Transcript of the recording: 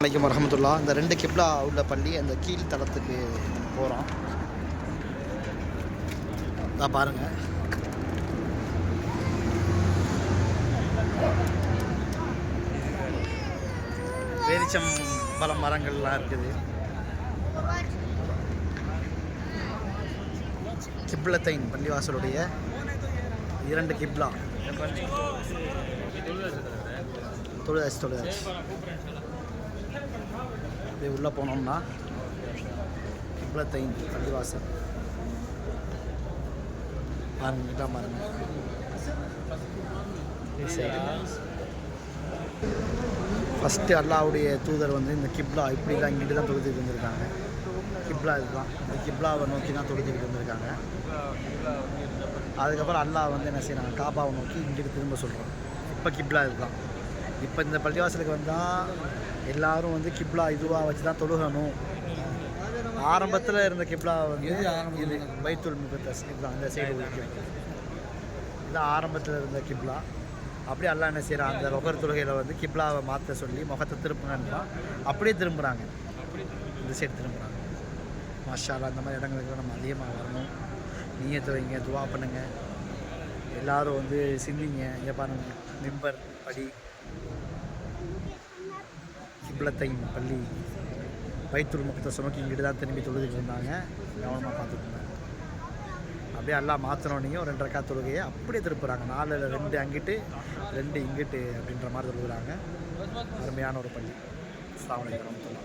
வலைக்கம் வரமத்துல்லா இந்த ரெண்டு கிப்லா உள்ள பள்ளி அந்த கீழ் தளத்துக்கு போகிறோம் நான் பாருங்கள் வேரிச்சம் பல மரங்கள்லாம் இருக்குது கிப்லத்தைன் பள்ளிவாசலுடைய இரண்டு கிப்லா தொழுதாச்சு தொழுதாச்சு அப்படியே உள்ளே போனோம்னா கிப்லத்தைன் பள்ளிவாசல் பாருங்க இதான் பாருங்க. ஃபஸ்ட்டு அல்லாவுடைய தூதர் வந்து இந்த கிப்லா இப்படிலாம் இங்கிட்டு தான் தொழுதுட்டு வந்திருக்காங்க கிப்லா இதுதான். இந்த கிப்லாவை நோக்கி தான் தொழுதுகிட்டு வந்திருக்காங்க அதுக்கப்புறம் அல்லாஹ் வந்து என்ன செய்யறாங்க காபாவை நோக்கி இங்கிட்டு திரும்ப சொல்கிறோம் இப்போ கிப்லா இதுதான். இப்போ இந்த பள்ளிவாசலுக்கு வந்தால் எல்லாரும் வந்து கிப்லா இதுவாக வச்சு தான் தொழுகணும். ஆரம்பத்தில் இருந்த கிப்லா வந்து இது பைத்துல் முகத்தஸ் இதுதான் இந்த சைடு கிப்லா. இது ஆரம்பத்தில் இருந்த கிப்லா. அப்படியே அல்லாஹ் என்ன செய்கிறான் அந்த ரொகர் தொழுகையில் வந்து கிப்லாவை மாற்ற சொல்லி முகத்தை திருப்புங்கன்னா அப்படியே திரும்புகிறாங்க இந்த சைடு திரும்புகிறாங்க மாஷாலா அந்த மாதிரி இடங்களுக்கு நம்ம அதிகமாக வரணும். நீயத்தை வைங்க துவா பண்ணுங்க. எல்லாரும் வந்து சிந்திங்க இங்கே பாருங்க மெம்பர் படி. கிப்லத்தை பள்ளி. வயிற்று முகத்தை சுமக்கி இங்கிட்டு தான் திரும்பி தொழுதுட்டு இருந்தாங்க. கவனமாக பார்த்துக்கோங்க. அப்படியே எல்லாம் மாற்றினோடனையும் ரெண்டு ரக்கா தொழுகையை. அப்படியே திருப்புறாங்க. நாலில் ரெண்டு அங்கிட்டு ரெண்டு இங்கிட்டு அப்படின்ற மாதிரி தொழுகிறாங்க. அருமையான ஒரு பள்ளி. சாவணி கிராமத்தில்.